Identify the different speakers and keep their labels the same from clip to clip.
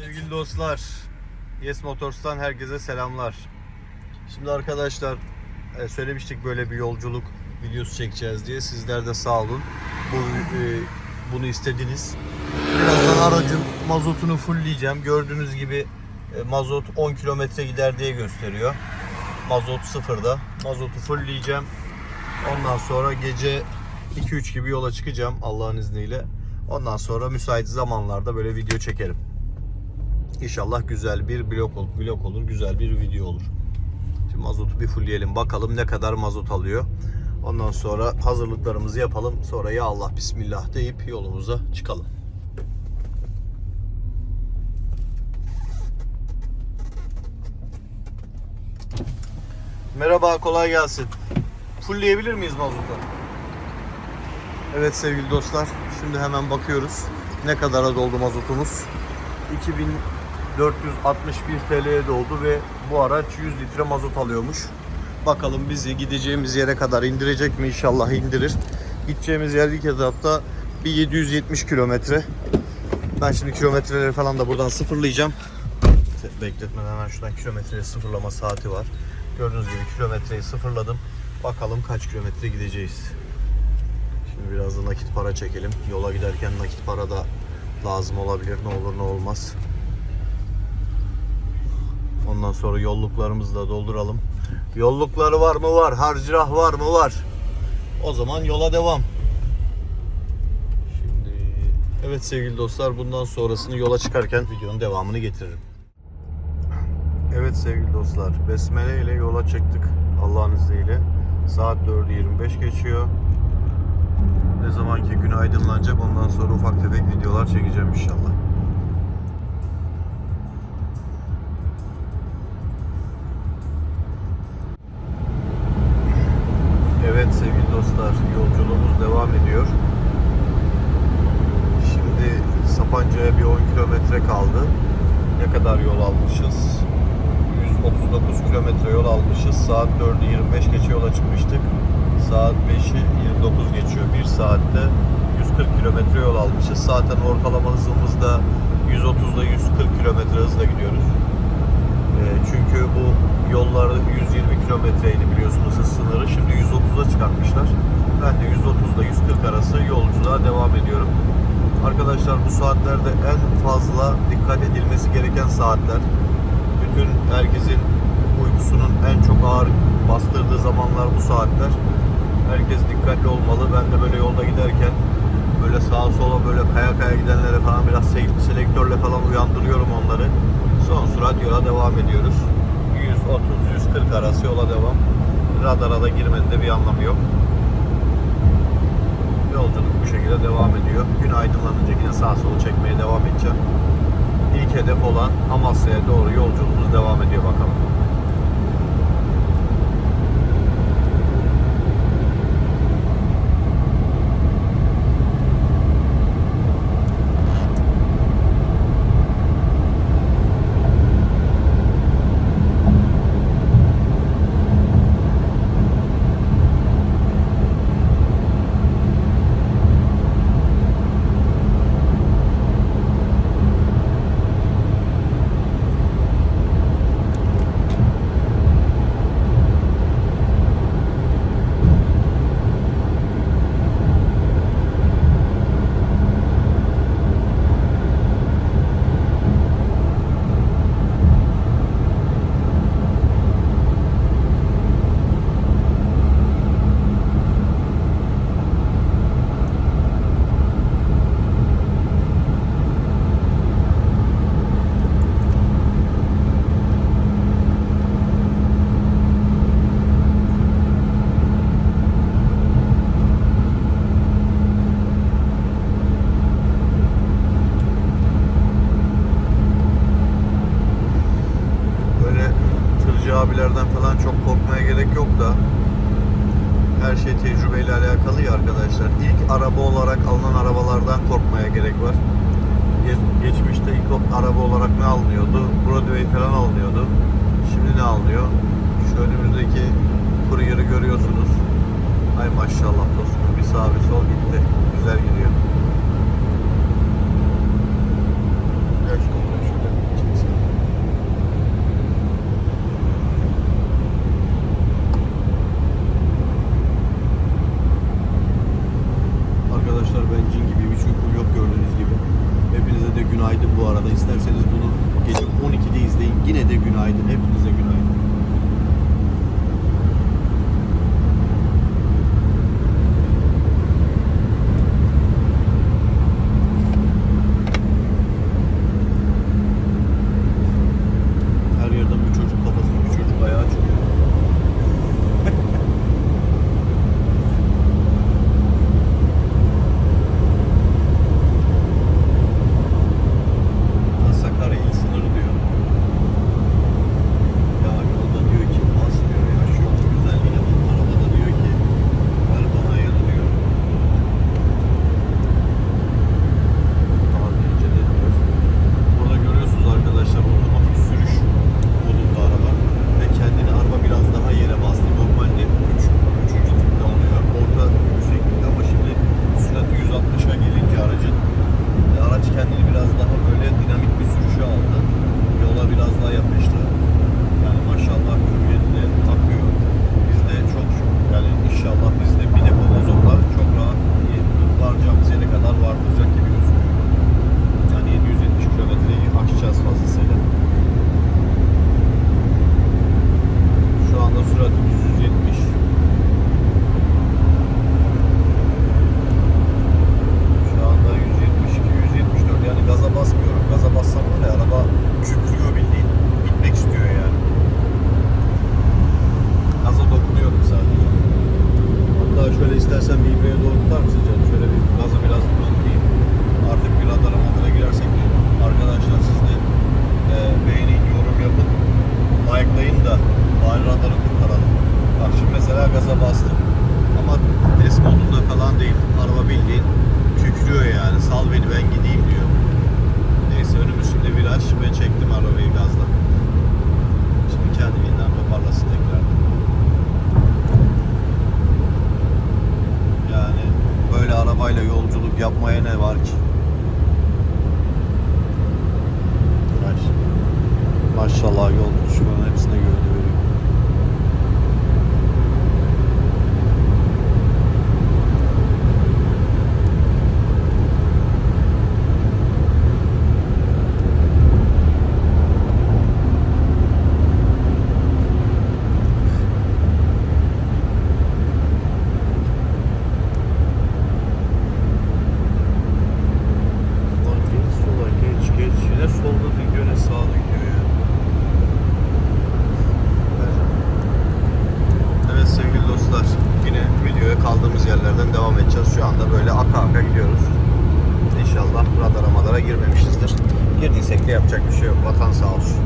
Speaker 1: Sevgili dostlar, Yes Motors'tan herkese selamlar. Şimdi arkadaşlar e, söylemiştik böyle bir yolculuk videosu çekeceğiz diye. Sizler de sağ olun. Bu e, bunu istediniz. Birazdan aracın mazotunu fullleyeceğim. Gördüğünüz gibi e, mazot 10 kilometre gider diye gösteriyor. Mazot sıfırda. Mazotu fullleyeceğim. Ondan sonra gece 2-3 gibi yola çıkacağım Allah'ın izniyle. Ondan sonra müsait zamanlarda böyle video çekerim. İnşallah güzel bir blok blok olur, güzel bir video olur. Şimdi mazotu bir fullleyelim bakalım ne kadar mazot alıyor. Ondan sonra hazırlıklarımızı yapalım. Sonra ya Allah bismillah deyip yolumuza çıkalım. Merhaba, kolay gelsin. Fullleyebilir miyiz mazotu? Evet sevgili dostlar, şimdi hemen bakıyoruz. Ne kadara doldu mazotumuz? 2461 TL'ye doldu ve bu araç 100 litre mazot alıyormuş. Bakalım bizi gideceğimiz yere kadar indirecek mi? İnşallah indirir. Gideceğimiz yer ilk etapta bir 770 kilometre. Ben şimdi kilometreleri falan da buradan sıfırlayacağım. Bekletmeden hemen şuradan kilometreyi sıfırlama saati var. Gördüğünüz gibi kilometreyi sıfırladım. Bakalım kaç kilometre gideceğiz. Şimdi biraz da nakit para çekelim. Yola giderken nakit para da lazım olabilir. Ne olur ne olmaz. Ondan sonra yolluklarımızı da dolduralım. Yollukları var mı? Var. Harcırah var mı? Var. O zaman yola devam. Şimdi evet sevgili dostlar bundan sonrasını yola çıkarken videonun devamını getiririm. Evet sevgili dostlar Besmele ile yola çıktık Allah'ın izniyle. Saat 4'ü 25 geçiyor. Ne zamanki gün aydınlanacak ondan sonra ufak tefek videolar çekeceğim inşallah. Zaten ortalama hızımız da 130 ile 140 kilometre hızla gidiyoruz. Ee, çünkü bu yollar 120 kilometreydi biliyorsunuz hız sınırı. Şimdi 130'a çıkartmışlar. Ben de 130 ile 140 arası yolculuğa devam ediyorum. Arkadaşlar bu saatlerde en fazla dikkat edilmesi gereken saatler. Bütün herkesin uykusunun en çok ağır bastırdığı zamanlar bu saatler. Herkes dikkatli olmalı. Ben de böyle yolda giderken böyle sağa sola böyle kaya kaya gidenlere falan biraz se- selektörle falan uyandırıyorum onları. Son sürat yola devam ediyoruz. 130-140 arası yola devam. Radara da girmenin de bir anlamı yok. Yolculuk bu şekilde devam ediyor. Gün aydınlanınca yine sağa sola çekmeye devam edeceğim. İlk hedef olan Amasya'ya doğru yolculuğumuz devam ediyor bakalım. Böyle tırcı abilerden falan çok korkmaya gerek yok da her şey tecrübeyle alakalı ya arkadaşlar. İlk araba olarak alınan arabalardan korkmaya gerek var. Ge- O- araba olarak ne alınıyordu? Broadway falan alınıyordu. Şimdi ne alınıyor? Şu önümüzdeki Courier'ı görüyorsunuz. Ay maşallah dostum bir sağ bir sol gitti. Güzel gidiyor. İstersen bir ibreye doğru tutar mısın canım? Şöyle yerden devam edeceğiz. Şu anda böyle aka aka gidiyoruz. İnşallah radar amadara girmemişizdir. Girdiysek de yapacak bir şey yok. Vatan sağ olsun.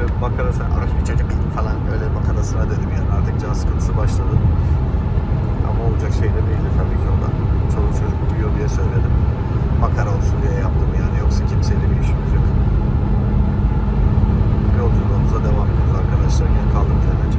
Speaker 1: böyle makarası, Arif bir çocuk falan öyle makarasına dedim yani artık can sıkıntısı başladı. Ama olacak şey de değildi tabii ki o da. Çoluk çocuk uyuyor diye söyledim. Makara olsun diye yaptım yani yoksa kimseyle bir işimiz yok. Yolculuğumuza devam ediyoruz arkadaşlar. Gel kaldım kendime.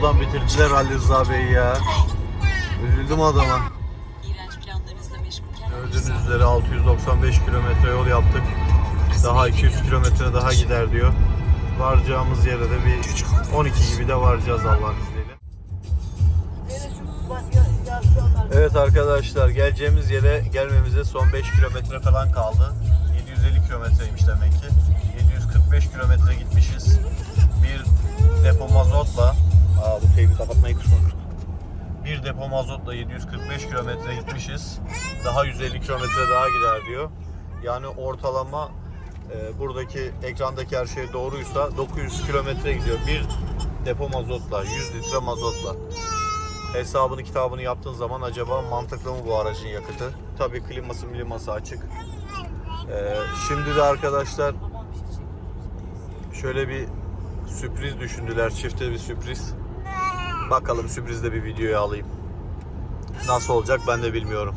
Speaker 1: Koldan bitirdiler Ali Rıza Bey ya. Üzüldüm adama.
Speaker 2: İğrenç planlarınızla meşgulken
Speaker 1: Gördüğünüz üzere 695 kilometre yol yaptık. Daha 200 kilometre daha gider diyor. Varacağımız yere de bir 12 gibi de varacağız Allah'ın izniyle. Evet arkadaşlar geleceğimiz yere gelmemize son 5 kilometre falan kaldı. 750 kilometreymiş demek ki. 745 kilometre gitmişiz. Bir depo mazotla Aa bu teybi kapatmayı unuttuk. Bir depo mazotla 745 kilometre gitmişiz. Daha 150 kilometre daha gider diyor. Yani ortalama e, buradaki ekrandaki her şey doğruysa 900 kilometre gidiyor. Bir depo mazotla, 100 litre mazotla. Hesabını kitabını yaptığın zaman acaba mantıklı mı bu aracın yakıtı? Tabii kliması miliması açık. E, şimdi de arkadaşlar şöyle bir sürpriz düşündüler. Çifte bir sürpriz. Bakalım sürprizde bir videoyu alayım. Nasıl olacak ben de bilmiyorum.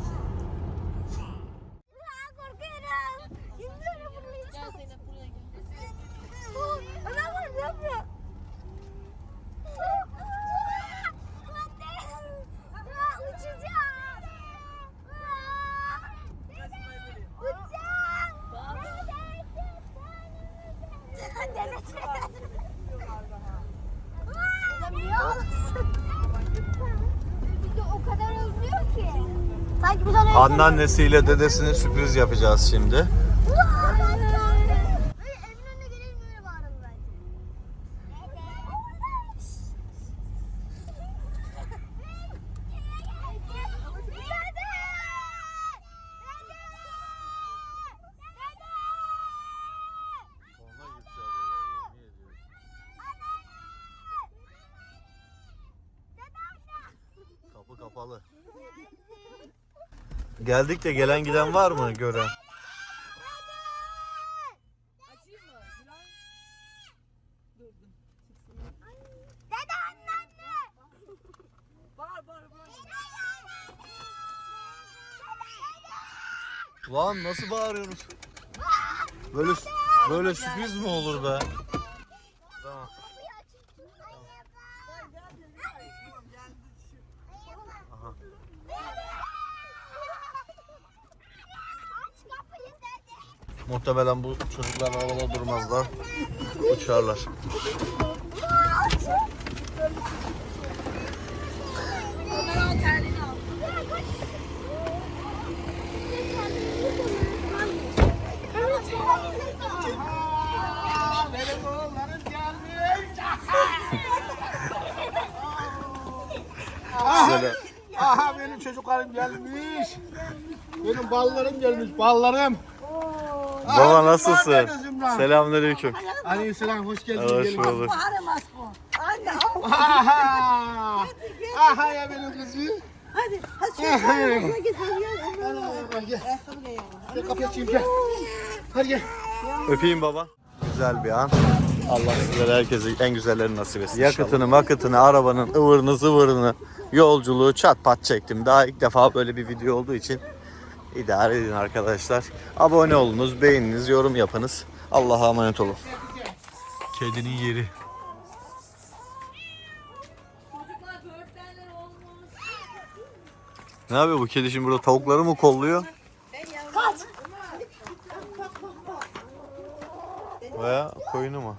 Speaker 3: korkuyorum. Yüzüyorum bunu. Gel Zeynep buraya gel. Ana var ne yapıyor? Anne. Uçacağım. Uçacağım. Bizi o kadar özlüyor ki. Sanki biz
Speaker 1: Anneannesiyle dedesine sürpriz yapacağız şimdi. Geldik de gelen giden var mı gören? Lan nasıl bağırıyoruz? Böyle böyle sürpriz mi olur be? Tamam. Aha.
Speaker 3: Aç kapıyı dede.
Speaker 1: Muhtemelen bu çocuklar havada durmazlar. Uçarlar. Selam.
Speaker 4: Aha benim çocuklarım gelmiş. Benim ballarım gelmiş, ballarım.
Speaker 1: Baba nasılsın?
Speaker 4: Selam.
Speaker 1: Selamünaleyküm.
Speaker 4: Aleykümselam, hoş geldin.
Speaker 1: Hoş bulduk.
Speaker 4: Aha. Aha ya benim kızım.
Speaker 5: Hadi, hadi şöyle git, hadi gel.
Speaker 4: Gel, kapıyı açayım gel. Hadi gel.
Speaker 1: Öpeyim baba. Güzel bir an. Allah sizlere herkese en güzellerini nasip etsin. Yakıtını, makıtını, arabanın ıvırını zıvırını, yolculuğu çat pat çektim. Daha ilk defa böyle bir video olduğu için idare edin arkadaşlar. Abone olunuz, beğeniniz, yorum yapınız. Allah'a emanet olun. Kedinin yeri. Ne yapıyor bu kedi şimdi burada tavukları mı kolluyor? Veya koyunu mu?